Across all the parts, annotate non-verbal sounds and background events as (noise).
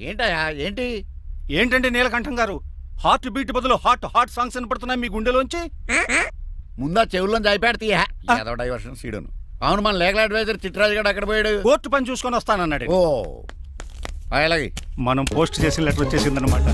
ఏంటయ్యా ఏంటి? ఏంటంటే నీలకంఠం గారు? హార్ట్ బీట్ బదులు హార్ట్ హార్ట్ సాంగ్స్ వినపడుతున్నాయి మీ గుండెలోంచి? ముందా చెవుల్లో జాయిపెడతీయా ఏదో డైవర్షన్ సీడును. అవును మన లీగల్ అడ్వైజర్ చిట్రాజు గారు అక్కడ పోయాడు? కోర్టు పని చూసుకొని వస్తానన్నాడు. ఓ. అలాగే మనం పోస్ట్ చేసిన లెటర్ వచ్చేసిందనమాట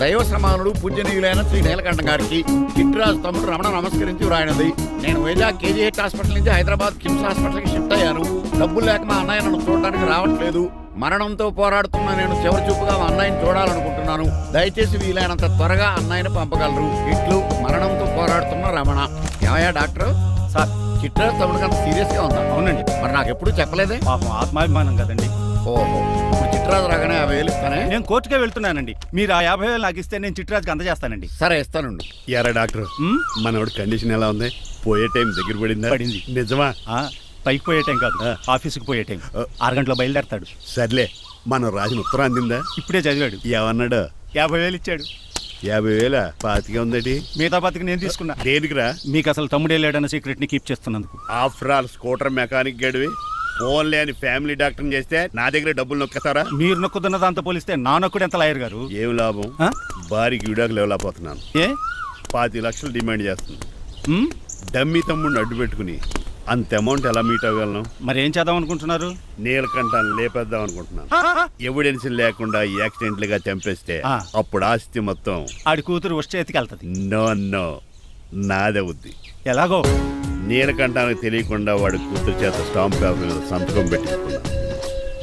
దైవ సమానుడు పూజనీయులైన శ్రీ నీలకంఠ గారికి చిట్రాజు తమ్ముడు రమణ నమస్కరించి వ్రాయినది. నేను వైజాగ్ కేజీహెచ్ హాస్పిటల్ నుంచి హైదరాబాద్ కిమ్స్ హాస్పిటల్కి షిఫ్ట్ అయ్యాను. డబ్బులు లేక మా అన్నయ్య నన్ను చూడడానికి రావట్లేదు. మరణంతో పోరాడుతున్న నేను చివరి చూపుగా మా అన్నయ్యని చూడాలనుకుంటున్నాను. దయచేసి వీలైనంత త్వరగా అన్నయ్యని పంపగలరు. ఇట్లు మరణంతో పోరాడుతున్న రమణ. ఏమయ్యా డాక్టర్? సార్. చిట్రాజు తమ్ముడు అంత సీరియస్గా ఉందా? అవునండి. మరి నాకు ఎప్పుడు చెప్పలేదే? పాపం ఆత్మాభిమానం కదండి. ఓహో. ఇప్పుడు చిట్రాజు రాగానే యాభై వేలు ఇస్తానే? నేను కోర్టుకే వెళ్తున్నానండి. మీరు ఆ యాభై వేలు నాకు ఇస్తే నేను చిట్రాజ్కి అందజేస్తానండి. సరే ఇస్తానుండు. ఎరా డాక్టర్. మనోడి కండిషన్ ఎలా ఉంది? పోయే టైం దగ్గర పడిందా? పడింది. నిజమా? ఆ, పైకి పోయే టైం కాదు. ఆఫీస్కి పోయే టైం. ఆరు గంటలో బయలుదేరతాడు. సర్లే మనం రాసిన ఉత్తరం అందిందా? ఇప్పుడే చదివాడు. ఏమన్నాడు? యాభై వేలు ఇచ్చాడు. యాభై వేల? పాతిగా ఉందటి. మిగతా బతికి నేను తీసుకున్నా. దేనికిరా? మీకు అసలు తమ్ముడే లేడన్న సీక్రెట్ని కీప్ చేస్తున్నందుకు. ఆఫ్టర్ ఆల్ స్కూటర్ మెకానిక్ గడివి. ఫోన్ లేని ఫ్యామిలీ డాక్టర్ చేస్తే నా దగ్గర డబ్బులు నొక్కుతారా మీరు నొక్కుతున్న దాంతో పోలిస్తే నా నొక్కుడు ఎంత లాయర్ గారు? ఏం లాభం? భారీకి విడాకులు ఇవ్వలేకపోతున్నాను. ఏ? పాతి లక్షలు డిమాండ్ చేస్తుంది డమ్మీ తమ్ముడిని అడ్డు పెట్టుకుని అంత అమౌంట్ ఎలా మీట్ అవ్వగలను? మరి ఏం చేద్దాం అనుకుంటున్నారు? నీలకంఠాన్ని లేపేద్దాం అనుకుంటున్నాను. ఎవిడెన్స్ లేకుండా యాక్సిడెంట్గా చంపేస్తే. అప్పుడు ఆస్తి మొత్తం ఆడి కూతురు ఎత్తికి వెళ్తది. No no. నాదవుద్ది ఎలాగో? నీలకంఠానికి తెలియకుండా వాడి కూతురు చేత స్టాంప్ పేపర్ మీద సంతకం పెట్టించుకున్నాను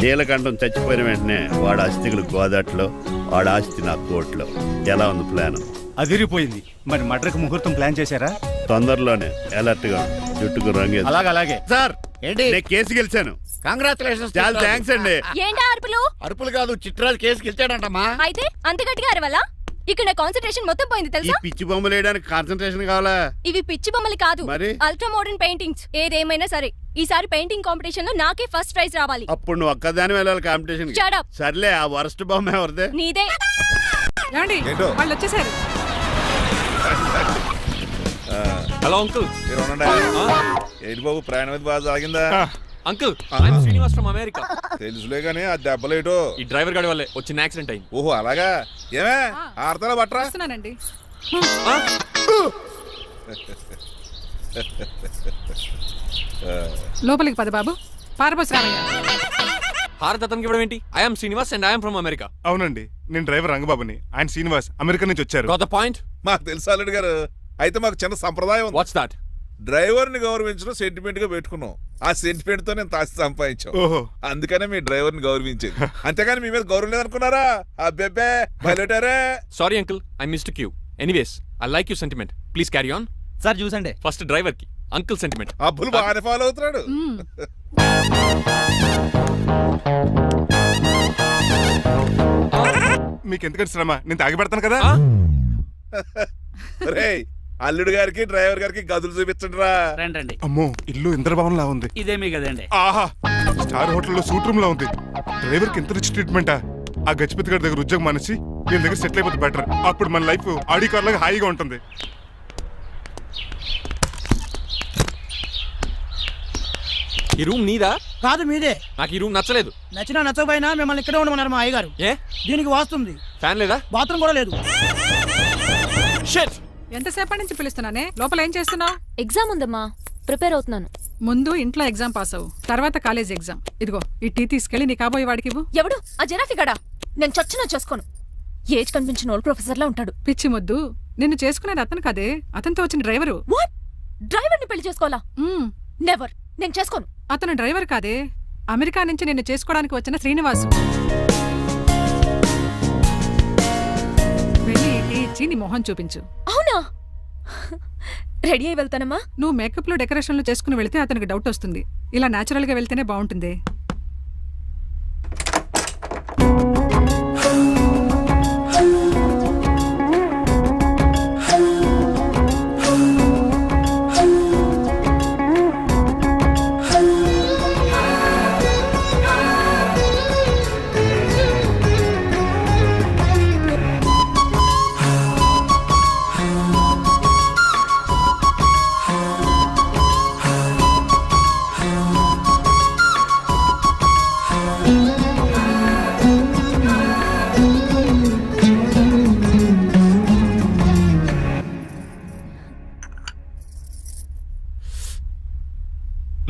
నీలకంఠం చచ్చిపోయిన వెంటనే వాడి అస్థికులు గోదాట్లో వాడి ఆస్తి నా కోట్లో. ఎలా ఉంది ప్లాన్? అదిరిపోయింది. మరి మడ్రకు ముహూర్తం ప్లాన్ చేశారా? తొందరలోనే అలర్ట్గా. జుట్టుకు రంగు అలాగే అలాగే. సార్ ఏంటి? నేను కేసు గెలిచాను. కంగ్రాచులేషన్స్ చాలా థ్యాంక్స్ అండి. ఏంటా అరుపులు? అరుపులు కాదు చిట్రాజు కేసు గెలిచాడంటమ్మా. అయితే అంత గట్టిగా అరవాలా? ఇక్కడ నా కాన్సన్ట్రేషన్ మొత్తం పోయింది ఈ తెలుసా పిచ్చి బొమ్మలు వేయడానికి కాన్సన్ట్రేషన్ కావాలా? ఇవి పిచ్చి బొమ్మలు కాదు. మరి? అల్ట్రా మోడర్న్ పెయింటింగ్స్ ఏదేమైనా సరే ఈసారి పెయింటింగ్ కాంపిటీషన్లో నాకే ఫస్ట్ ప్రైజ్ రావాలి. అప్పుడు నువ్వు ఒక్కదాని వెళ్ళాలి కాంపిటీషన్ Shut up. సర్లే ఆ వరస్ట్ బొమ్మ ఎవరిదే? నీదే. ఏమండి? వాళ్ళు వచ్చేసారు. హలో అంకుల్ మీరు ఉండండి. ఏంటి బాబు ప్రయాణం అయితే బాగా సాగిందా? Uncle I'm Srinivas from America తెలుసులే గానీ ఆ దెబ్బలేటో. ఈ డ్రైవర్ గాడి వల్లే చిన్న యాక్సిడెంట్ అయింది. ఓహో అలాగా? ఏమే? ఆడతారా బట్రా వస్తున్నానండి. లోపలికి పద బాబు. పారబోస్ రామయ్య హారత్ అతనికి ఇవ్వడం ఏంటి? I'm Srinivas and I'm from America అవునండి నేను డ్రైవర్ రంగబాబుని. ఆయన శ్రీనివాస్ అమెరికా నుంచి వచ్చారు. పాయింట్ మాకు తెలుసు అల్లుడు గారు. అయితే మాకు చిన్న సంప్రదాయం ఉంది. వాట్స్ దాట్ డ్రైవర్ని గౌరవించడం సెంటిమెంట్గా పెట్టుకున్నాం. ఆ సెంటిమెంట్తో నేను తాసి సంపాదించాం. ఓహో. అందుకనే మీ డ్రైవర్ని గౌరవించేది. అంతేగాని మీ మీద గౌరవం లేదనుకున్నారా? అబ్బెబ్బే బయలుటారే sorry uncle I missed cue anyways I like you sentiment please carry on sir చూసండి. First డ్రైవర్కి అంకుల్ సెంటిమెంట్ అబ్బులు బాగానే ఫాలో అవుతున్నాడు. మ్మ్. మీకు ఎందుకంటే శ్రమ? నేను తాగి పెడతాను కదా. రేయ్ అల్లుడు గారికి డ్రైవర్ గారికి గదులు చూపించండి రా రండి. అమ్మో ఇల్లు ఇంద్రభవన్ లా ఉంది ఇదేమీ కదండి ఆహా. స్టార్ హోటల్లో సూట్ రూమ్ లా ఉంది. డ్రైవర్కి ఎంత రిచ్ ట్రీట్మెంటా? ఆ గజపతి గారి దగ్గర ఉద్యోగం మానేసి దీని దగ్గర సెటిల్ అయిపోతే బెటర్. అప్పుడు మన లైఫ్ ఆడి కార్ లాగా హాయిగా ఉంటుంది. ఈ రూమ్ నీదా? కాదు మీదే. నాకు ఈ రూమ్ నచ్చలేదు. నచ్చినా నచ్చకపోయినా మిమ్మల్ని ఇక్కడే ఉండమన్నారు మా అయ్యగారు. ఏ? దీనికి వాస్తుంది ఫ్యాన్ లేదా? బాత్రూమ్ కూడా లేదు. షెట్! ఎంతసేపటి నుంచి పిలుస్తున్నానే? లోపల ఏం చేస్తున్నావు? ఎగ్జామ్ ఉందమ్మా. ప్రిపేర్ అవుతున్నాను. ముందు ఇంట్లో ఎగ్జామ్ పాస్ అవ్వు. తర్వాత కాలేజ్ ఎగ్జామ్ ఇదిగో ఈ టీ తీసుకెళ్ళి నీ కాబోయే వాడికి ఇవ్వు. ఎవడు? ఆ జరాఫీ గడా నేను చచ్చినా చేసుకోను. ఏజ్ కనిపించిన ఓల్డ్ ప్రొఫెసర్ లా ఉంటాడు. పిచ్చి ముద్దు. నిన్ను చేసుకునేది అతను కదే? అతనితో వచ్చిన డ్రైవరు వాట్ డ్రైవర్ని పెళ్ళి చేసుకోవాలా? మ్మ్. నెవర్ నేను చేసుకోను. అతను డ్రైవర్ కాదే? అమెరికా నుంచి నిన్ను చేసుకోవడానికి వచ్చిన శ్రీనివాసు. ఇచ్చి నీ మొహం చూపించు. అవునా? రెడీ అయి వెళ్తానమ్మా. నువ్వు మేకప్లో డెకరేషన్లు చేసుకుని వెళితే అతనికి డౌట్ వస్తుంది. ఇలా నేచురల్గా వెళ్తేనే బాగుంటుంది.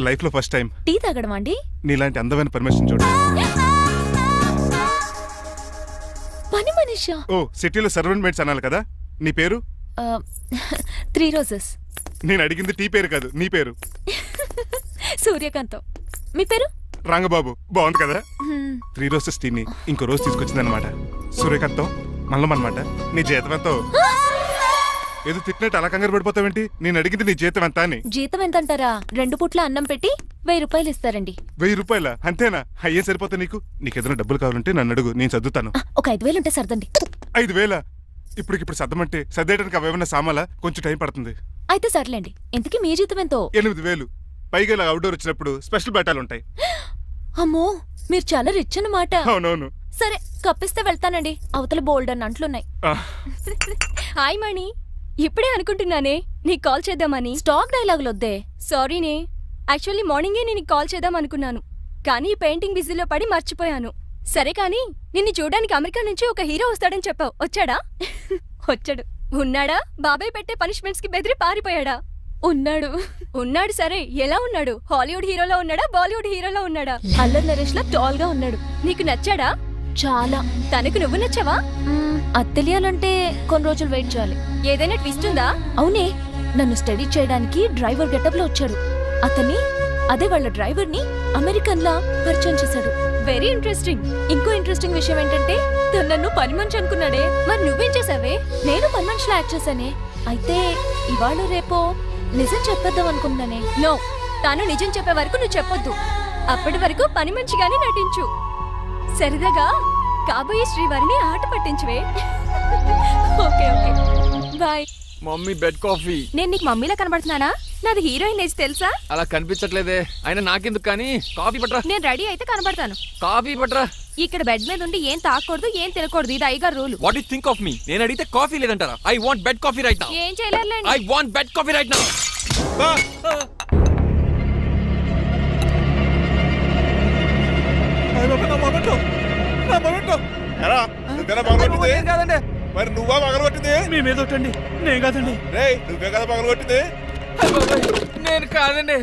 లైఫ్లో ఫస్ట్ టైం. టీ తాగడం అండి? నీలాంటి అందమైన పర్మిషన్ చూడు. పని మనిషా? ఓ సిటీలో సర్వెంట్ మేట్స్ అనాలి కదా. నీ పేరు? Three roses. నేను అడిగింది టీ పేరు కాదు నీ పేరు? సూర్యకాంతం. మీ పేరు? రంగబాబు. బాగుంది కదా? త్రీ రోజెస్ టీని ఇంకో రోజు తీసుకొచ్చిందనమాట సూర్యకాంతం మల్లం అనమాట నీ జీతం ఎంతో? ఏదో తిట్టినట్టు అలా కంగారు పడిపోతావేంటి? నేను అడిగింది నీ జీతం ఎంత అని. జీతం ఎంత అంటారా రెండు పూట్ల అన్నం పెట్టి వెయ్యి రూపాయలు ఇస్తారండి. వెయ్యి రూపాయల? అంతేనా? అయ్యే సరిపోతా నీకు? నీకు ఏదైనా డబ్బులు కావాలంటే నన్ను అడుగు నేను చదువుతాను. ఒక ఐదు వేలు ఉంటే సర్దండి. ఐదు వేల? ఇప్పటికిప్పుడు సర్దమంటే సర్దేయడానికి అవేమన్నా సామాలా? కొంచెం టైం పడుతుంది. అయితే సర్లేండి. ఇంతకీ మీ జీతం ఎంతో? ఎనిమిది వేలు. పైగా ఇలా అవుట్డోర్ వచ్చినప్పుడు స్పెషల్ బట్టాలు ఉంటాయి. (gasps) అమ్మో మీరు చాలా రిచ్ అన్నమాట. అవునవును. సరే కప్పిస్తే వెళ్తానండి. అవతల బోల్డ్ అన్న అంట్లున్నాయి ఆ, (laughs) హాయ్ మణి. ఇప్పుడే అనుకుంటున్నానే నీకు కాల్ చేద్దామని. స్టాక్ డైలాగులు వద్దే సారీనే యాక్చువల్లీ మార్నింగే నేను కాల్ చేద్దాం అనుకున్నాను కానీ ఈ పెయింటింగ్ బిజీలో పడి మర్చిపోయాను. సరే కానీ నిన్ను చూడడానికి అమెరికా నుంచి ఒక హీరో వస్తాడని చెప్పావు వచ్చాడా? (laughs) వచ్చాడు. ఉన్నాడా? బాబాయ్ పెట్టే పనిష్మెంట్స్కి బెదిరి పారిపోయాడా? ఉన్నాడు. ఉన్నాడు సరే ఎలా ఉన్నాడు? హాలీవుడ్ హీరోలో ఉన్నాడా? బాలీవుడ్ హీరోలో ఉన్నాడా? అల్లరి నరేష్ లా టాల్గా ఉన్నాడు. నీకు నచ్చాడా? చాలా. తనకు నువ్వు నచ్చావా? అది తెలియాలంటే కొన్ని రోజులు వెయిట్ చేయాలి. ఏదైనా ట్విస్ట్ ఉందా? అవునే నన్ను స్టడీ చేయడానికి డ్రైవర్ గెటప్లో వచ్చాడు. అతన్ని అదే వాళ్ళ డ్రైవర్ని అమెరికన్ లా పరిచయం చేశాడు. Very interesting. ఇంకో ఇంట్రెస్టింగ్ విషయం ఏంటంటే తను నన్ను పని మనిషి అనుకున్నాడే. మరి నువ్వేం చేసావే నేను పని మనిషిలా యాక్ట్ చేశానే. అయితే ఇవాళ రేపో నిజం చెప్పేద్దాం అనుకున్నానే నో తాను నిజం చెప్పే వరకు నువ్వు చెప్పొద్దు. అప్పటి వరకు పని మనిషిగానే నటించు. సరదాగా కాబోయే శ్రీవారిని ఆట పట్టించువే. Okay okay. Bye. Mummy bed coffee. నేను నీకు మమ్మీలా కనబడుతున్నానా? నాది హీరోయిన్ ఏజ్ తెలుసా? అలా కనిపించట్లేదే. అయినా నాకెందుకు కానీ? కాఫీ పట్రా. నేను రెడీ అయితే కనబడతాను. కాఫీ పట్రా. ఇక్కడ బెడ్ మీద ఉండి ఏం తాకూడదు ఏం తినకూడదు ఇది అయ్యగారు rule. What you think of me నేను అడిగితే కాఫీ లేదంటారా? I want bed coffee right now ఏం చేయలేరులేండి. I want bed coffee right now నా. ఎరా, నువ్వేనా పగలగొట్టింది? కాదండి. మరి నువ్వా పగలగొట్టింది మీ మీద ఒకటండి నేను కాదండి. రేయ్ నువ్వే కదా పగలగొట్టింది? నేను కాదండి.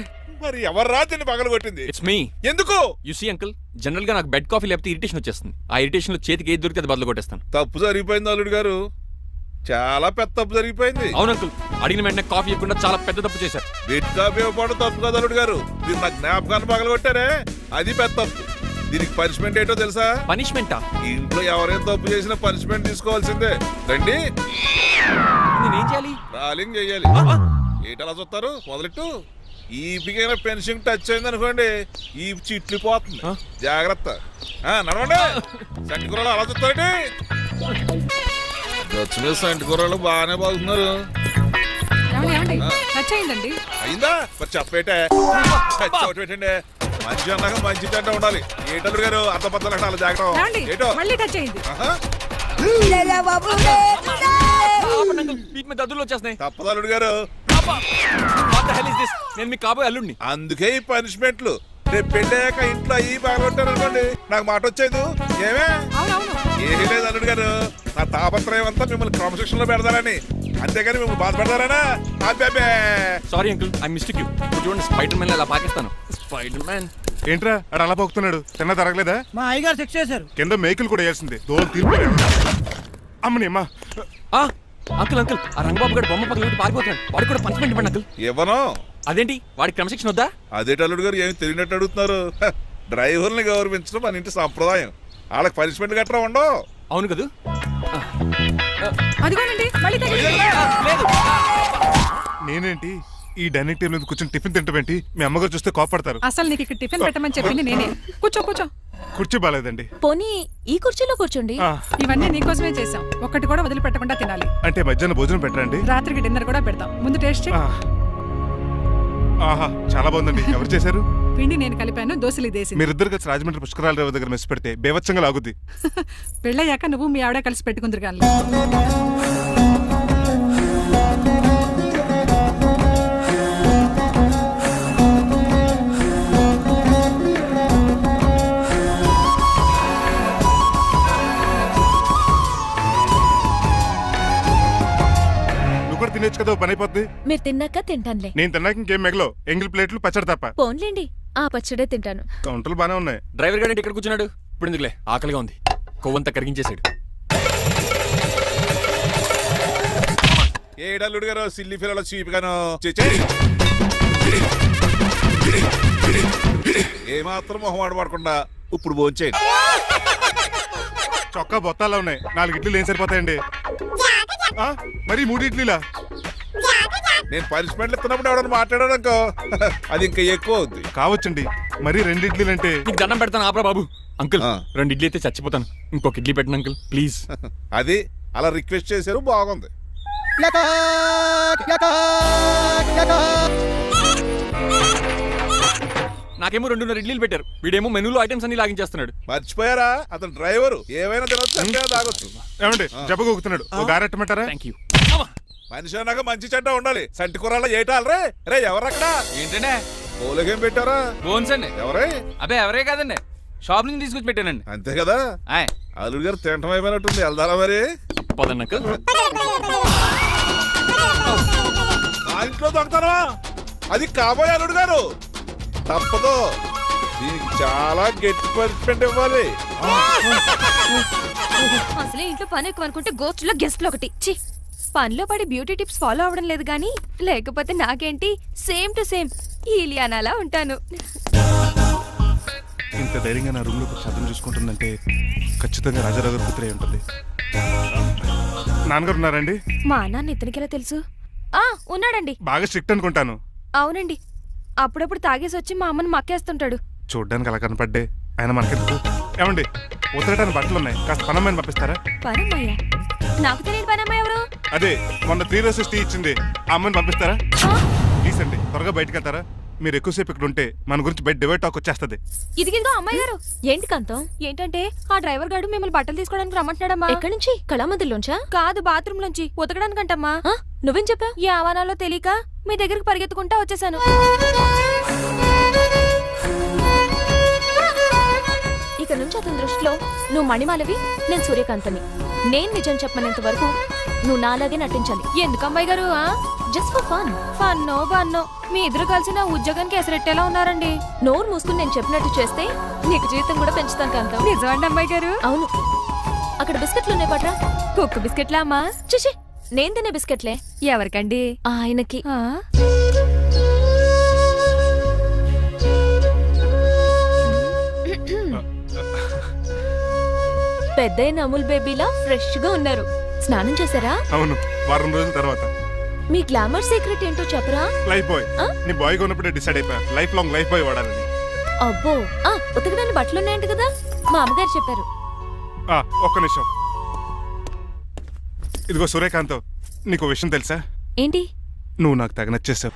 మరి ఎవర్రా తిని పగలగొట్టింది? ఇట్స్ మీ ఎందుకు? యు సీ అంకుల్ జనరల్గా నాకు బెడ్ కాఫీ లేకపోతే ఇరిటేషన్ వచ్చేస్తుంది. ఆ ఇరిటేషన్లో చేతికి ఏది దొరికితే అది బదులు కొట్టేస్తాను. తప్పు జరిగిపోయింది అల్లుడు గారు. చాలా పెద్ద తప్పు జరిగిపోయింది. అవును అంకుల్ అడిగిన వెంటనే కాఫీ ఇవ్వకుండా చాలా పెద్ద తప్పు చేశారు. బిడ్ కాపీ ఇవ్వకపోవడం తప్పు కాదు అల్లుడు గారు. మీరు నా జ్ఞాపకాన్ని పగలగొట్టారే. అది పెద్ద తప్పు. దీనికి పనిష్మెంట్ ఏంటో తెలుసా? పనిష్మెంటా ఇంట్లో ఎవరైనా తప్పు చేసినా పనిష్మెంట్ తీసుకోవాల్సిందే. రండి. నేనేం చేయాలి? రాలింగ్ చెయ్యాలి ఏంటలా చూస్తారు? మొదలెట్టు. ఈ పిగైన పెన్షన్ టచ్ అయింది అనుకోండి ఈ చిట్లు పోతుంది? జాగ్రత్త. ఆ, నడవండి. సంటి కూరలు అలా చూస్తారండి మీద సంటి కూరలు బాగానే బాగుతున్నారు. అయిందా? మరి చెప్పేటే. పెట్టండి మంచి అన్నాక మంచి తింటా ఉండాలి. ఏటల్లుడు గారు అర్థ పద్దలు అలా జాగ్రత్త. ఏటో? మళ్ళీ టచ్ అయింది ఆహా, ఆపండి అంకుల్ వీటి మీద దద్దులు వచ్చేస్తున్నాయి. తప్పదు అల్లుడు గారు? నేను మీకు కాబోయే అల్లుడిని. అందుకే ఈ పనిష్మెంట్లు రేపు పెళ్ళాక ఇంట్లో అయ్యి బాగుంటారు అనుకోండి. నాకు మాట వచ్చేది. ఏమే? ఏమీ లేదు అల్లుడు గారు. నా తాపత్రయం అంతా మిమ్మల్ని క్రమశిక్షణలో పెడతారని అంతేగాని మిమ్మల్ని బాధపడతారనా? అబ్బే sorry uncle I mistake you చూడండి స్పైడర్ మ్యాన్ అలా పాకిస్తాను. స్పైడర్ మ్యాన్ ఏంట్రా అడు అలా పోతున్నాడు తిన్న తరగలేదా? మా అయ్యగారు సెక్స్ చేశారు. కింద మేకులు కూడా వేయాల్సిందే దోలు తీర్పు అమ్మని అమ్మా. ఆ అంకుల్ అంకుల్ ఆ రంగబాబు గారు బొమ్మ పక్కన పెట్టి పారిపోతున్నాడు. వాడికి కూడా పనిష్మెంట్ ఇవ్వండి అంకుల్ ఇవ్వను. అదేంటి? వాడికి క్రమశిక్షణ వద్దా? అదేటి అల్లుడు గారు ఏమి తెలియనట్టు అడుగుతున్నారు? డ్రైవర్ని గౌరవించడం మన ఇంటి సంప్రదాయం. వాళ్ళకి పనిష్మెంట్ గట్రా ఉండవు. అవును కదూ? అదిగోనండి మళ్ళీ నేనేంటి? ఈ డైనింగ్ టేబుల్ మీద కూర్చొని టిఫిన్ తింటామేంటి మీ అమ్మగారు చూస్తే కోపడతారు. అసలు నీకు ఇక్కడ టిఫిన్ పెట్టమని చెప్పింది నేనే. కూర్చో కూర్చో. కుర్చీ బాగాలేదండి పోనీ ఈ కుర్చీలో కూర్చోండి. ఇవన్నీ నీకోసమే చేసాం ఒక్కటి కూడా వదిలిపెట్టకుండా తినాలి. అంటే మధ్యాహ్నం భోజనం పెట్టరండి? రాత్రికి డిన్నర్ కూడా పెడతాం. ముందు టేస్ట్. ఆహా చాలా బాగుందండి. ఎవరు చేశారు? పిండి నేను కలిపాను దోశలు దేసి మీరిద్దరు కలిసి రాజమండ్రి పుష్కరాల రేవు దగ్గర మెస్ పెడితే బేవచ్చంగా లాగుద్ది. (laughs) పెళ్ళయ్యాక నువ్వు మీ ఆవిడ కలిసి పెట్టుకుందరు కానీ తినొచ్చు కదా పని అయిపోద్ది. మీరు తిన్నాక తింటానులే. నేను తిన్నాక ఇంకేం మిగలో ఎంగిల్ ప్లేట్లు పచ్చడి తప్ప. పోన్లేండి ఆ పచ్చడే తింటాను. కౌంటర్లు బానే ఉన్నాయి. డ్రైవర్ గారు ఇక్కడ కూర్చున్నాడు? ఇప్పుడు ఎందుకులే? ఆకలిగా ఉంది. కొవ్వంతా కరిగించేశాడు. ఏడల్లుడు గారు సిల్లి ఫిల్లలో చీపిగాను. ఏమాత్రం మొహమాట పడకుండా ఇప్పుడు భోంచేయండి చొక్కా బొత్తాలా ఉన్నాయి. నాలుగు ఇడ్లీలు ఏం సరిపోతాయండి? ఆ, మరి మూడు ఇడ్లీలా? నేను పనిష్మెంట్లు ఇస్తున్నప్పుడు ఎవడన్నా మాట్లాడాడనుకో అది ఇంకా ఎక్కువ అవుద్ది. కావచ్చండి. మరి రెండు ఇడ్లీలు అంటే? నీకు దండం పెడతాను ఆపరా బాబు. అంకుల్ ఆ. రెండు ఇడ్లీ అయితే చచ్చిపోతాను. ఇంకొక ఇడ్లీ పెట్టండి అంకుల్ ప్లీజ్. (laughs) అది అలా రిక్వెస్ట్ చేశారు బాగుంది. నాకేమో రెండున్నర ఇడ్లీలు పెట్టారు. వీడేమో మెనూలో ఐటమ్స్ అన్ని లాగించేస్తున్నాడు. మర్చిపోయారా? అతను డ్రైవరు. ఏమైనా తినొచ్చు అంటే తాగొచ్చు. ఏమండి జబ్బగొక్కుతున్నాడు ఓ గారెట్టమంటారా థ్యాంక్ యూ మనిషి అన్నాక మంచి చెడ్డ ఉండాలి. సంటి కూరల్లో ఏటాలరే రే. ఎవరక్కడ ఏంటంటే పోలేకేం పెట్టారా? బోన్స్ అండి. ఎవరే? అబ్బే ఎవరే కాదండి. షాప్ నుంచి తీసుకొచ్చి పెట్టానండి. అంతే కదా? ఆయ్. అల్లుడు గారు తింటం అయిపోయినట్టుంది. వెళ్దారా మరి? నా ఇంట్లో దొంగతనమా అది కాబోయే అల్లుడు గారు. తప్పదు. దీనికి చాలా గట్టి పనిష్మెంట్ ఇవ్వాలి. అసలే ఇంట్లో పని ఎక్కువ అనుకుంటే గోస్ట్లో గెస్ట్లు ఒకటి. చి పనిలో పడి బ్యూటీ టిప్స్ ఫాలో అవ్వడం లేదు కానీ లేకపోతే నాకేంటి? సేమ్ టు సేమ్ ఈలియానాలా ఉంటాను. ఇంత ధైర్యంగా నా రూమ్లో శబ్దం చూసుకుంటుందంటే ఖచ్చితంగా రాజారావు గారు కూతురే ఉంటుంది. నాన్నగారు ఉన్నారండి? మా నాన్న ఇతనికి ఎలా తెలుసు? ఆ ఉన్నాడండి. బాగా స్ట్రిక్ట్ అనుకుంటాను. అవునండి. అప్పుడప్పుడు తాగేసి వచ్చి మా అమ్మని మక్కేస్తుంటాడు. చూడ్డానికి అలా కనపడ్డే. ఆయన మనకెందుకు? ఏమండి ఉతరటానికి బట్టలు ఉన్నాయి కాస్త పనమ్మని పంపిస్తారా? పనమ్మయ్య నాకు తెలియని పనమ్మ ఎవరు? అదే మొన్న త్రీ రోజెస్ టీ ఇచ్చింది. ఆ అమ్మని పంపిస్తారా? ప్లీజ్ అండి త్వరగా బయటకు వెళ్తారా? మీరు ఎక్కువసేపు ఇక్కడ ఉంటే మన గురించి బయట డివైడ్ టాక్ వచ్చేస్తుంది. ఇదిగిదిగో అమ్మాయి గారు. ఏంటి కంతం? ఏంటంటే ఆ డ్రైవర్ గారు మిమ్మల్ని బట్టలు తీసుకోవడానికి రమ్మంటున్నాడమ్మా. ఎక్కడి నుంచి? కళామందులోంచా కాదు బాత్రూమ్ నుంచి ఉతకడానికంటమ్మా. నువ్వేం చెప్పా ఈ ఆవానాలో తెలియక మీ దగ్గరికి పరిగెత్తుకుంటా వచ్చేసాను. ఇక నుంచి అతని దృష్టిలో నువ్వు మణిమాలవి నేను సూర్యకాంతని. నేను నిజం చెప్పనంత వరకు నువ్వు నాలాగే నటించాలి. ఎందుకు అమ్మాయి గారు జస్ట్ ఫర్ ఫన్ ఫన్నో బన్నో మీ ఇద్దరు కలిసి నా ఉద్యోగానికి ఎసరెట్టేలా ఉన్నారండి? నోరు మూసుకుని నేను చెప్పినట్టు చేస్తే నీకు జీతం కూడా పెంచుతాను కాంతం. నిజమండి అమ్మాయి గారు. అవును. అక్కడ బిస్కెట్లు ఉన్నాయి పట్రా? కుక్క బిస్కెట్లా అమ్మా? చూసి నేను తినే బిస్కెట్లే. ఎవరికండి? ఆయనకి. పెద్దయిన అమూల్ బేబీలా ఫ్రెష్గా ఉన్నారు. స్నానం చేశారా? అవును వారం రోజుల తర్వాత. మీ గ్లామర్ సీక్రెట్ ఏంటో చెప్పరా? Lifebuoy? నీ బాయ్ కొన్నప్పుడే డిసైడ్ అయిపోయా. లైఫ్ లాంగ్ లైఫ్ బాయ్ వాడాలని. అబ్బో. ఆ ఉతకడానికి బట్టలు ఉన్నాయంట కదా? మా అమ్మగారు చెప్పారు. ఆ, ఒక్క నిమిషం. ఇదిగో సూర్యకాంత్ నీకు విషయం తెలుసా? ఏంటి? నువ్వు నాకు తగ నచ్చేసావు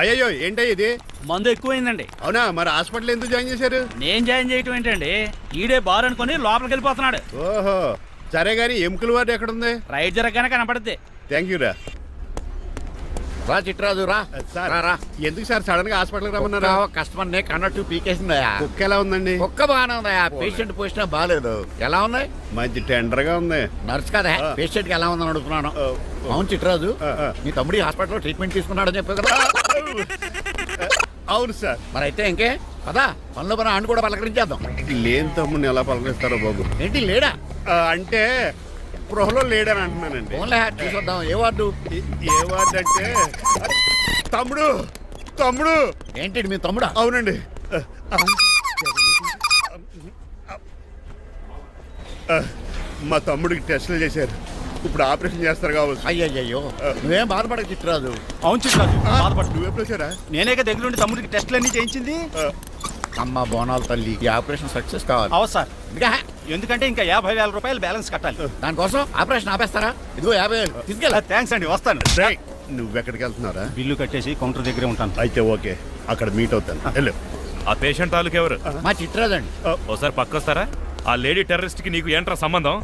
అయ్యయ్యో ఏంటో ఇది? మందు ఎక్కువైందండి. అవునా మరి హాస్పిటల్ ఎందుకు జాయిన్ చేశారు? నేను జాయిన్ చేయటం ఏంటండి? ఈడే బార్ అనుకుని లోపలికి వెళ్ళిపోతున్నాడు. ఓహో సరే గాని ఎముకల వార్డు ఎక్కడుంది? రైట్ జరగగానే కనపడుద్ది. థ్యాంక్ యూ రా. రా చిట్రాజు రా. సార్ రా, రా. ఎందుకు సార్ సడన్గా హాస్పిటల్కి రమ్మన్నారా? కస్టమర్ నే కన్నట్టు పీకేసిందయా కుక్క ఎలా ఉందండి? కుక్క బాగానే ఉందయా పేషెంట్ పొజిషన్ బాగాలేదు. ఎలా ఉన్నాయి మంచి టెండర్గా ఉంది. నర్స్ కదా. ఆ. పేషెంట్కి ఎలా ఉందని అడుగుతున్నాను. ఆ, అవును చిట్రాజు. ఆ, ఆ. మీ తమ్ముడి హాస్పిటల్లో ట్రీట్మెంట్ తీసుకున్నాడని చెప్పావు కదా. అవును సార్. మరి అయితే ఇంకే? పదా పనులు పని ఆండు కూడా పలకరించేద్దాం. లేని తమ్ముని ఎలా పలకరిస్తారో బాబు. ఏంటి లేడా? ఆ, అంటే గృహలో లేడని అంటున్నానండి. ఫోన్లే చూసొద్దాం. ఏ వార్డు? ఏ- ఏ వార్డు అంటే తమ్ముడు తమ్ముడు. ఏంటి మీ తమ్ముడా? అవునండి. ఆ, ఆ, మా తమ్ముడికి టెస్టులు చేశారు. ఇప్పుడు ఆపరేషన్ చేస్తారు కావచ్చు. అయ్యయ్యో నువ్వేం బాధపడక చిట్రాజు అవును చిట్రాజు బాధపడు. నువ్వు ఎప్పుడు వచ్చారా నేనే దగ్గర ఉండి తమ్ముడికి టెస్టులన్నీ చేయించింది. అమ్మ బోనాల తల్లి ఈ ఆపరేషన్ సక్సెస్ కావాలి. అవు సార్. ఇంకా? ఎందుకంటే ఇంకా యాభై వేల రూపాయలు బ్యాలెన్స్ కట్టాలి. దానికోసం ఆపరేషన్ ఆపేస్తారా? ఇదిగో యాభై వేలు తీసుకెళ్ళ. థ్యాంక్స్ అండి వస్తాను. నువ్వెక్కడికి వెళ్తున్నారా బిల్లు కట్టేసి కౌంటర్ దగ్గరే ఉంటాను. అయితే ఓకే అక్కడ మీట్ అవుతాను. వెళ్ళు. ఆ పేషెంట్ తాలూకు ఎవరు? మా చిట్రాజు అండి ఓసారి పక్కొస్తారా? ఆ లేడీ టెర్రరిస్ట్కి నీకు ఏంట్రా సంబంధం?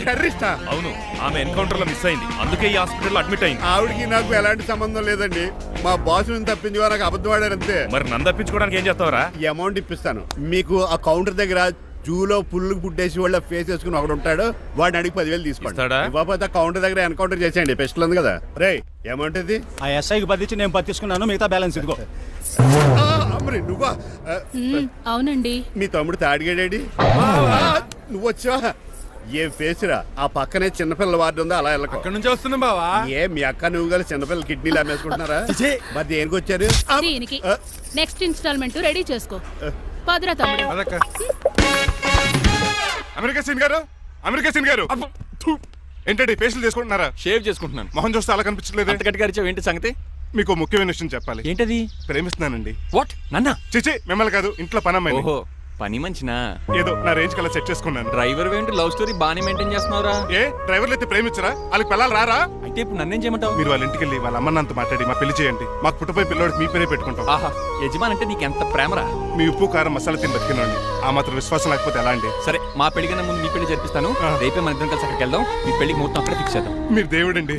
టెర్రరిస్టా? అవును ఆమె ఎన్కౌంటర్లో మిస్ అయింది. అందుకే ఈ హాస్పిటల్ అడ్మిట్ అయింది. ఆవిడకి నాకు ఎలాంటి సంబంధం లేదండి. మా బాసుని తప్పించి నాకు అబద్ధం ఆడారు అంతే. మరి నన్ను తప్పించుకోవడానికి ఏం చేస్తావరా? ఈ అమౌంట్ ఇప్పిస్తాను. మీకు ఆ కౌంటర్ దగ్గర జూలో పుల్లు పుట్టేసి వాళ్ళ ఫేస్ వేసుకుని ఒకడు ఉంటాడు వాడిని అడిగి పదివేలు తీసుకోండి. ఇస్తాడా? ఇవ్వకపోతే కౌంటర్ దగ్గర ఎన్కౌంటర్ చేసేయండి పెస్టల్ ఉంది కదా. రే ఏమంటది ఆ ఎస్ఐకి బదిలించి నేను పత్తిసుకున్నాను మిగతా బ్యాలెన్స్ ఇదిగో. అమ్మరి నువ్వా? అవునండి. మీ తమ్ముడు తాడిగాడేడి నువ్వు వచ్చావా ఏం ఫేస్ రా? ఆ పక్కనే చిన్నపిల్లల వార్డు ఉందా? అలా వెళ్ళకు. ఇక్కడ నుంచి వస్తున్నాం బావా. ఏ మీ అక్క నువ్వు కలిసి చిన్నపిల్లల కిడ్నీలు అమ్మేసుకుంటున్నారా మరి దేనికి వచ్చారు? ఆ, దీనికి ఆ, నెక్స్ట్ ఇన్స్టాల్మెంట్ రెడీ చేసుకో. పదురా తమ్ముడు. అదక్క అమెరికా సీన్ గారు? అమెరికా సీన్ గారు? థు. ఏంటండి ఫేషియల్ చేసుకుంటున్నారా? షేవ్ చేసుకుంటున్నాను. మొహం చూస్తే అలా కనిపించట్లేదు? అంత గట్టిగా అరిచావు ఏంటి సంగతి? మీకు ముఖ్యమైన విషయం చెప్పాలి. ఏంటది? ప్రేమిస్తున్నానండి. వాట్? నన్నా? చిచి మిమ్మల్ని కాదు ఇంట్లో పనమ్మాయి ఓహో పని మంచినా? ఏదో నా రేంజ్ కల్లా సెట్ చేసుకున్నాను. డ్రైవర్ ఏంటి లవ్ స్టోరీ బాగానే మెయింటైన్ చేస్తున్నావురా. ఏ డ్రైవర్లు అయితే ప్రేమించరా? వాళ్ళకి పిల్లలు రారా? అయితే ఇప్పుడు నన్నేం చేయమంటావు? మీరు వాళ్ళ ఇంటికి వెళ్ళి వాళ్ళ అమ్మ నాన్నతో మాట్లాడి మా పెళ్ళి చేయండి. మాకు పుట్టపోయి పిల్లోడికి మీ పేరే పెట్టుకుంటాం. ఆహా యజమాన్ అంటే నీకు ఎంత ప్రేమరా? మీ ఉప్పు కారం మసాలా తిని బతికినండి ఆ మాత్రం విశ్వాసం లేకపోతే ఎలా అండి? సరే మా పెళ్ళి కన్నా ముందు మీ పెళ్ళి జరిపిస్తాను. రేపే మన ఇద్దరం కలిసి అక్కడికి వెళ్దాం. మీ పెళ్ళికి మొత్తం అక్కడ ఫిక్స్ చేద్దాం. మీరు దేవుడండి.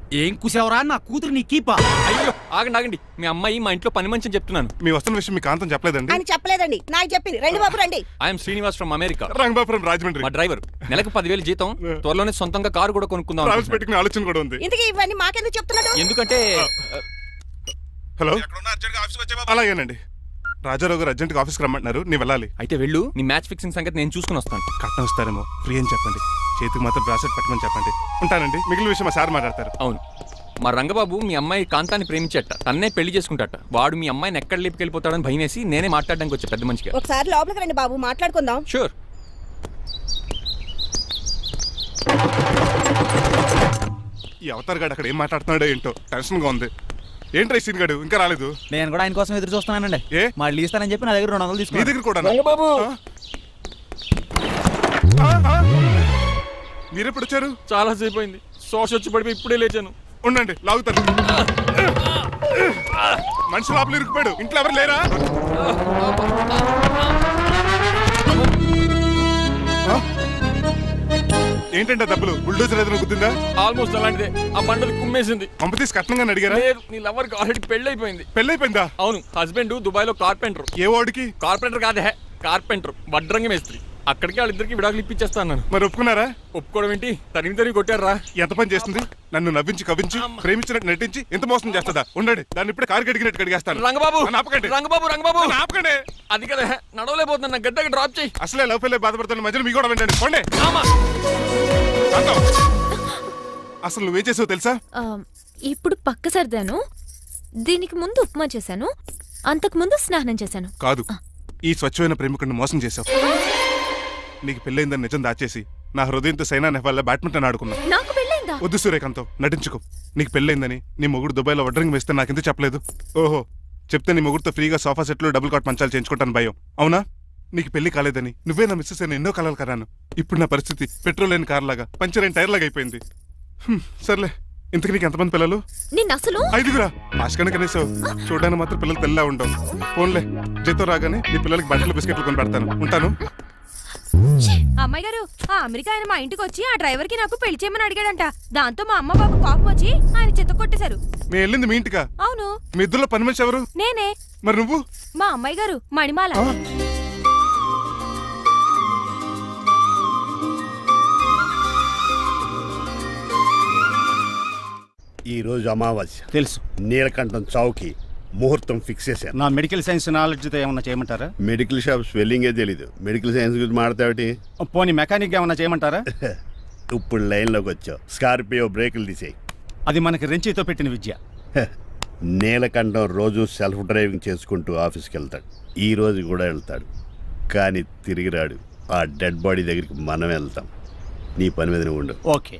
ఏం కూసావరా? నా కూతురు నీ కీపా. అయ్యో ఆగండి ఆగండి. మీ అమ్మాయి మా ఇంట్లో పని మంచి చెప్తున్నాను. మీ వస్తున్న విషయం మీ కాంతం చెప్పలేదండి. ఆయన చెప్పలేదండి. నాకు చెప్పింది రండి బాబు రండి. I'm Srinivas from America. Rangabapuram Rajahmundry. మా డ్రైవర్. నెలకు పదివేలు జీతం. త్వరలోనే సొంతంగా కారు కూడా కొనుక్కుందాం ట్రావెల్స్ అనుకుంటున్నాను. పెట్టుకునే ఆలోచన కూడా ఉంది. ఇంతకీ ఇవన్నీ మాకెందుకు చెప్తున్నాడు? ఎందుకంటే హలో? అలాగేనండి. రాజారావు గారు అర్జెంట్గా ఆఫీస్కి రమ్మంటున్నారు. నీ వెళ్ళాలి. అయితే వెళ్ళు. నీ మ్యాచ్ ఫిక్సింగ్ సంగతి నేను చూసుకుని వస్తాను. కట్నం ఇస్తారేమో. ఫ్రీ అని చెప్పండి. చేతికి మాత్రం బ్రాసెట్ పెట్టమని చెప్పండి. ఉంటానండి. మిగిలిన విషయం మా సార్ మాట్లాడతారు. అవును. మా రంగబాబు మీ అమ్మాయి కాంతాన్ని ప్రేమించట. తన్నే పెళ్ళి చేసుకుంటాట. వాడు మీ అమ్మాయిని ఎక్కడ లేపుకెళ్ళిపోతాడని భయం వేసి నేనే మాట్లాడడానికి వచ్చా పెద్ద మనిషిగా. ఒకసారి లోపలికి రండి బాబు. మాట్లాడుకుందాం. షూర్ ఈ అవతార్ గాడు అక్కడ ఏం మాట్లాడుతున్నాడో ఏంటో టెన్షన్గా ఉంది. ఏంట్రా ఈ సీన్ గాడు? ఇంకా రాలేదు. నేను కూడా ఆయన కోసం ఎదురు చూస్తున్నానండి. ఏ? మళ్ళీ ఇస్తానని చెప్పి నా దగ్గర రెండు వందలు నీ తీసుకున్నాను. దగ్గర కూడా రంగబాబు! మీరెప్పుడు వచ్చారు? చాలా సేపు అయింది. శోష వచ్చి పడిపోయి ఇప్పుడే లేచాను. ఉండండి లాగుతాను. మనిషి లోపల ఇరుక్కుపోయాడు. ఇంట్లో ఎవరు లేరా? ఏంటంటే డబ్బులు బుల్డోజర్ ఏదైనా గుద్దిందా? ఆల్మోస్ట్ అలాంటిదే. ఆ బండలు కుమ్మేసింది. పంప తీసి కట్నంగా అడిగారా? లేదు నీ లవర్కి ఆల్రెడీ పెళ్ళి అయిపోయింది పెళ్ళైపోయిందా? అవును హస్బెండ్ దుబాయ్లో కార్పెంటర్ ఏ వాడికి కార్పెంటర్ కాదే కార్పెంటర్ వడ్రంగి మేస్త్రి. అక్కడికి వాళ్ళిద్దరికి విడాకులు ఇప్పించేస్తా అన్నాను. మరి ఒప్పుకున్నారా? ఒప్పుకోవడం ఏంటి? తరిమి తరిమి కొట్టారా ఎంత పని చేస్తుంది? నన్ను నవ్వించి కవించి ప్రేమించినట్టు నటించి ఎంత మోసం చేస్తుందా? ఉండండి దాన్ని ఇప్పుడే కారు కడిగినట్టు కడిగేస్తాను రంగబాబు ఆపకండి. రంగబాబు రంగబాబు. ఆపకండి. అది కదా నడవలేకపోతున్నా నా గద్దకి డ్రాప్ చేయి. అసలే లవ్ పెళ్ళే బాధపడుతున్న మధ్యలో మీ కూడా వినండి. పోండి. అసలు నువ్వేం చేసావు తెలుసా? ఇప్పుడు పక్క సర్దాను దీనికి ముందు ఉప్మా చేశాను అంతకు ముందు స్నానం చేశాను. కాదు. ఈ స్వచ్ఛమైన ప్రేమికుడిని మోసం చేశావు. నీకు పెళ్ళైందని నిజం దాచేసి నా హృదయంతో సైనా నెహ్వాల్ బ్యాడ్మింటన్ ఆడుకున్నా. నాకు పెళ్ళైందా? వద్దు సూర్యకాంతం నటించుకో. నీకు పెళ్ళైందని నీ మొగుడు దుబాయ్లో వడ్రంగి వేస్తే నాకెందుకు చెప్పలేదు? ఓహో చెప్తే నీ మొగుడుతో ఫ్రీగా సోఫా సెట్లు డబుల్ కాట్ మంచాలు చేయించుకుంటాను భయం. అవునా? నీకు పెళ్ళి కాలేదని. నువ్వే నా మిస్సెస్ అని ఎన్నో కలలు కరాను. ఇప్పుడు నా పరిస్థితి పెట్రోల్ లేని కార్ లాగా పంచర్ అయిన టైర్ లాగా అయిపోయింది. హ్మ్, సర్లే. ఇంతకు నీకు ఎంతమంది పిల్లలు? నిన్ను అసలు? ఐదుగురా? ఆశకనే కనీసం చూడడానికి మాత్రం పిల్లలు తెల్లా ఉండవు. ఫోన్లే జీతం రాగానే నీ పిల్లలకి బట్టలు బిస్కెట్లు కొని పెడతాను. ఉంటాను? అమ్మాయి గారు ఆ అమెరికా ఆయన మా ఇంటికి వచ్చి ఆ డ్రైవర్కి నాకు పెళ్ళి చేయమని అడిగాడంట. దాంతో మా అమ్మ బాబు కోపం వచ్చి ఆయన చిత్త కొట్టేశారు. నేను వెళ్ళింది మీ ఇంటికా? అవును. మీ ఇద్దరులో పని మనిషి ఎవరు? నేనే. మరి నువ్వు? మా అమ్మాయి గారు మణిమాల? ఈ రోజు అమావాస్య. తెలుసు. నీలకంఠం చౌకి ముహూర్తం ఫిక్స్ చేశాను నా మెడికల్ సైన్స్ నాలెడ్జ్తో ఏమన్నా చేయమంటారా? మెడికల్ షాప్ స్వెల్లింగే తెలీదు. మెడికల్ సైన్స్ గురించి మాడతావిటి పోనీ మెకానిక్ ఏమన్నా చేయమంటారా? (laughs) ఇప్పుడు లైన్లోకి వచ్చావు. స్కార్పియో బ్రేకులు తీసేయి. అది మనకి రెంచితో పెట్టిన విద్య. (laughs) నీలకంఠం రోజు సెల్ఫ్ డ్రైవింగ్ చేసుకుంటూ ఆఫీస్కి వెళ్తాడు. ఈ రోజు కూడా వెళ్తాడు. కానీ తిరిగి రాడు. ఆ డెడ్ బాడీ దగ్గరికి మనం వెళ్తాం. నీ పని మీద ఉండు. ఓకే.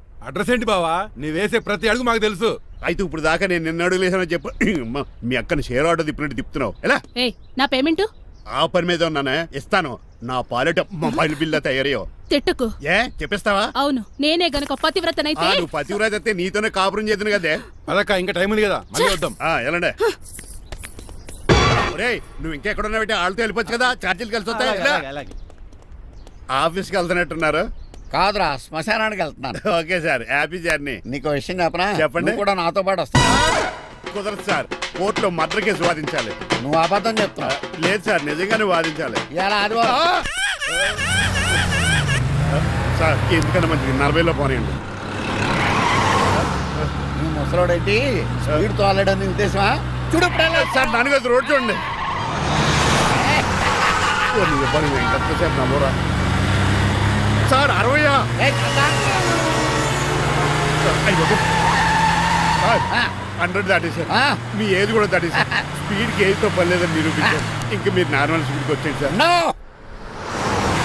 అడ్రస్ ఏంటి బావా? నీ వేసే ప్రతి అడుగు మాకు తెలుసు. అయితే ఇప్పుడు దాకా నేను నిన్న అడుగులేసానో చెప్పు. అమ్మా, మీ అక్కని షేర్ ఆర్డర్ తిప్పినట్టు తిప్పుతున్నావు. ఎలా? ఏయ్ నా పేమెంట్? ఆ పని మీద ఉన్నానే ఇస్తాను. నా పాలెట మొబైల్ బిల్ తయారయ్యో. తిట్టుకు. ఏ చెప్పిస్తావా? అవును నేనే గనక ఆ, పతివ్రతనైతే నువ్వు పతివ్రాజ్ అయితే నీతోనే కాపురం చేద్దును కదే. అదక్క ఇంకా టైం ఉంది కదా మళ్ళీ వద్దాం. ఆ, ఎలాండే? ఒరేయ్ నువ్వు ఇంకెక్కడ ఉన్నావు వాళ్ళతో వెళ్ళిపోవచ్చు కదా ఛార్జీలు కలిసి వస్తాయి? ఆఫీస్కి వెళ్తున్నట్టున్నారు. కాదురా శ్మశానానికి వెళ్తున్నాను. (laughs) Okay sir happy journey. నీకు విషయం చెప్పనా? చెప్పండి. నువ్వు కూడా నాతో పాటు వస్తా కుదరదు సార్ కోర్టులో మర్డర్ కేసు వాదించాలి. నువ్వు అబద్ధం చెప్తున్నావు. లేదు సార్ నిజంగానే వాదించాలి. ఇలా ఆదివారం సార్ ఎందుకన్నా మంచిది? నలభైలో పోనీయండి. నువ్వు ముసలోడేంటి? స్పీడ్ తోలడని ఉద్దేశమా? చూడు ఇప్పుడు సార్ నాన్నగారు రోడ్ చూడండి. ఓ, నీ ఇబ్బంది. ఎంతసేపు నమ్మరా? సార్ అరవయా హండ్రెడ్ దాటేశారు ఆ. మీ ఏది కూడా దాటేశారు (laughs) స్పీడ్కి ఏదితో పని లేదని నిరూపించారు ఇంకా మీరు నార్మల్ స్పీడ్కి వచ్చేది సార్. నో!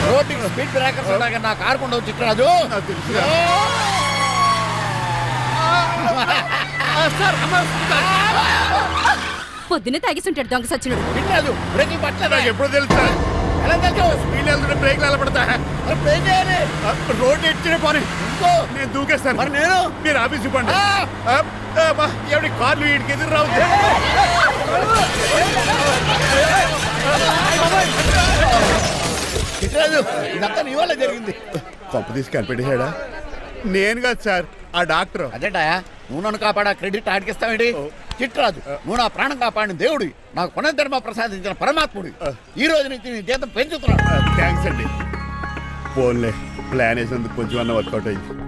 రోడ్డుకి స్పీడ్ బ్రేకర్స్ ఉండగా నా కారు కొండ వచ్చి రాజు. పొద్దున్నే తాగిస్తుంటాడు దొంగ సచ్చినుడు. వినలేదు బ్రేకింగ్ పట్టలేదు? ఎప్పుడో తెలుసు స్పీడ్ వెళ్తుంటే బ్రేక్లు ఎలా పడతా బ్రేక్ రోడ్ ఎట్టిన పోనీ ఇంకో నేను దూకేస్తాను మరి నేను మీరు ఆఫీస్ ఇవ్వండి ఎవడి కార్లు వీడికి ఎదురు రావు ఇదంతా నీ వల్ల జరిగింది తప్పు తీసి కనిపెట్టేశాడా నేను కాదు సార్ ఆ డాక్టర్ అదేటా నువ్వు నన్ను కాపాడా క్రెడిట్ ఆడికిస్తావేంటి చిట్రాజు. నువ్వు నా ప్రాణం కాపాడిన దేవుడి. నాకు పునర్ధర్మ ప్రసాదించిన పరమాత్ముడి. ఈ రోజు నుంచి నీ జీతం థ్యాంక్స్ అండి. ఫోన్లే ప్లాన్ వేసినందుకు కొంచెం అన్న వర్కౌట్ అయింది.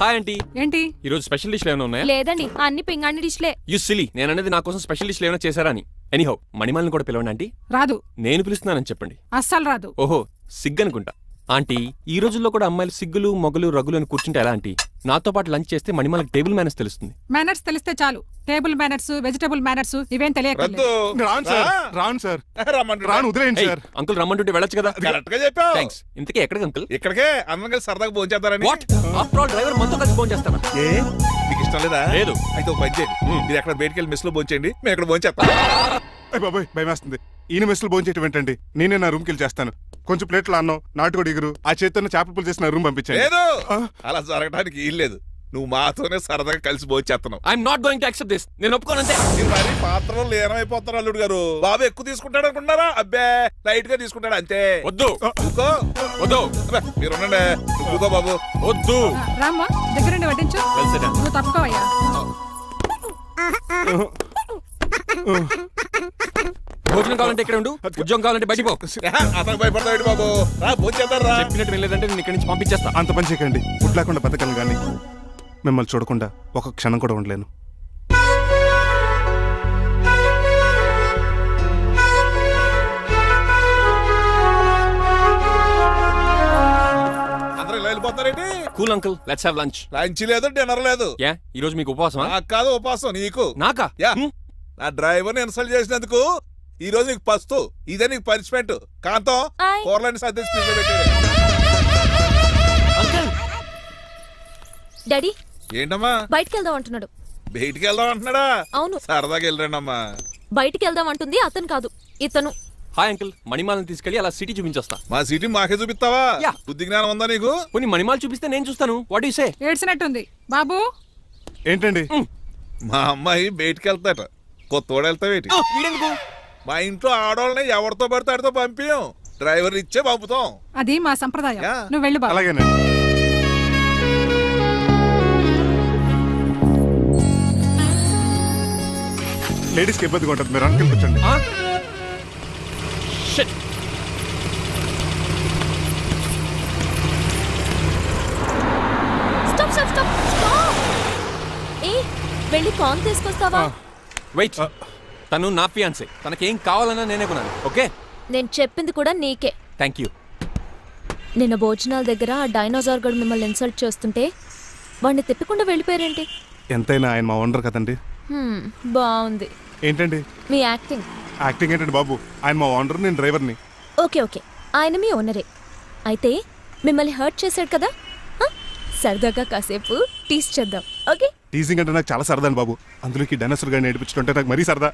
Hi aunty. ఏంటి? ఈ రోజు స్పెషల్ డిష్లు ఏమైనా ఉన్నాయా? లేదండి అన్ని పింగాణి డిష్లే. యు సిలీ నేను అనేది నా కోసం స్పెషల్ డిష్లు ఏమైనా చేశారా అని. ఎనీహౌ మణిమాలని కూడా పిలవండి ఆంటీ. రాదు. నేను పిలుస్తున్నానని చెప్పండి. అస్సలు రాదు. ఓహో సిగ్గు అనుకుంటా ఆంటీ ఈ రోజుల్లో కూడా అమ్మాయిలు సిగ్గులు మొగలు రగులు అని కూర్చుంటే ఎలా ఆంటీ? నాతో పాటు లంచ్ చేస్తే మణిమాలకి టేబుల్ మేనేజ్ తెలుస్తుంది. మేనర్స్ తెలిస్తే చాలు. టేబుల్ మేనర్స్ వెజిటబుల్ మేనర్స్ ఇవేం రద్దు. రాను సార్ రాను సార్. రమ్మంటు రాను వదిలేయండి సార్. అంకుల్ రమ్మంటుంటే వెళ్ళొచ్చు కదా? కరెక్ట్గా చెప్పావు. థ్యాంక్స్ ఇంతకీ ఎక్కడికి అంకుల్? ఇక్కడికే అందరం కలిసి సరదాగా భోంచేద్దారని వాట్ ఆఫ్టర్ ఆల్ డ్రైవర్ మనతో కలిసి ఫోన్ చేస్తాను ఏ? మీకు ఇష్టం లేదా? లేదు. అయితే ఒక పని చేయండి. మీరు ఎక్కడ బయటికి వెళ్ళి మెస్లో భోంచేయండి మేము ఇక్కడ భోంచేస్తాం అయ్య బాబాయ్ భయం వేస్తుంది ఈయన మెస్సులు భోంచేయటం ఏంటండి? నేనే నా రూమ్కి వెళ్ళి చేస్తాను. కొంచెం ప్లేట్లు అన్నం నాటుకోడి ఇగురు ఆ చేతితో చేపల పులు చేసిన రూమ్ లేదు! ఆ? అలా జరగడానికి ఏం లేదు. నువ్వు మాతోనే సరదాగా కలిసి భోంచేస్తున్నావు I'm not going to accept this నేను ఒప్పుకోనంతే. మీరు మరి పాత్రలో లీనమైపోతారు అల్లుడు గారు. బాబు ఎక్కువ తీసుకుంటాడు అనుకుంటారా అబ్బే లైట్గా తీసుకుంటాడు అంతే. వద్దు. ఊకో. వద్దు. అబ్బే, మీరు ఉండండి. ఊకో బాబు. వద్దు. రామ్మా దగ్గరుండి వడ్డించు. నువ్వు తప్పుకోవయ్యా. భోజనం కావాలంటే ఇక్కడ ఉండు. ఉద్యోగం కావాలంటే బయటికి పో. అతను భయపడతాడు బాబు. రా భోంచేద్దాం రా. చెప్పినట్టు వెళ్ళలేదంటే నేను ఇక్కడి నుంచి పంపించేస్తా. అంత పని చేయకండి. ఫుడ్ లేకుండా బతకను కానీ మిమ్మల్ని చూడకుండా ఒక క్షణం కూడా ఉండలేను. వెళ్ళిపోతారేంటి? Cool uncle let's have lunch lunch లేదు డిన్నర్ లేదు. యా ఈ రోజు మీకు ఉపవాసమా? నాకు కాదు ఉపాసం నీకు. నాకా? యా. నా డ్రైవర్ ఇన్సల్ట్ చేసినందుకు ఈ రోజు నీకు పస్తు ఇదే నీకు పనిష్మెంట్ కాంతం. కూరలని సర్దేసి ఫ్రిడ్జ్లో డాడీ. ఏంటమ్మా? బయటికి వెళ్దాం అంటున్నాడు. బయటికి వెళ్దాం అంటున్నాడా? అవును. సరదాగా వెళ్ళరండి అమ్మా బయటికి వెళ్దాం అంటుంది అతను కాదు ఇతను. హాయ్ అంకుల్ మణిమాలను తీసుకెళ్ళి అలా సిటీ చూపించొస్తా. మా సిటీ మాకే చూపిస్తావా? యా. బుద్ధి జ్ఞానం ఉందా నీకు? కొన్ని మణిమాలు చూపిస్తే నేను చూస్తాను. వాట్ యు సే ఏడ్చినట్టుంది. బాబు? ఏంటండి? మా అమ్మాయి బయటికి వెళ్తాట కొత్తోడు వెళ్తావేటి మా ఇంట్లో ఆడవాళ్ళని ఎవరితో పడితే ఆడితో పంపించం డ్రైవర్ ఇచ్చే పంపుతాం. అది మా సంప్రదాయం. యా. నువ్వు వెళ్ళు బాబు అలాగేనండి. లేడీస్కి ఇబ్బందిగా ఉంటుంది మీరు అనుకుని కూర్చోండి. Shit stop stop stop stop ఏ వెళ్ళి కాన్ తీసుకొస్తావా? వెయిట్ తను నా ఫియాన్సే తనకేం కావాలన్నా నేనే కొనాలి. ఓకే నేను చెప్పింది కూడా నీకే. థ్యాంక్ యూ నిన్న భోజనాల దగ్గర ఆ డైనోసార్ గడు మిమ్మల్ని ఇన్సల్ట్ చేస్తుంటే వాడిని తిప్పకుండా వెళ్ళిపోయారేంటి? ఎంతైనా ఆయన మా ఓనర్ కదండి. హ్మ్, బాగుంది ఏంటండి? మీ యాక్టింగ్ యాక్టింగ్ ఏంటండి బాబు? ఆయన మా ఓనర్ నేను డ్రైవర్ని ఓకే ఓకే. ఆయన మీ ఓనరే అయితే మిమ్మల్ని హర్ట్ చేశాడు కదా? హ? సరదాగా కాసేపు టీస్ చేద్దాం. ఓకే టీజింగ్ అంటే నాకు చాలా సరదా అండి బాబు. అందులోకి డైనోసర్ గారిని ఏడిపించుకుంటే నాకు మరీ సరదా.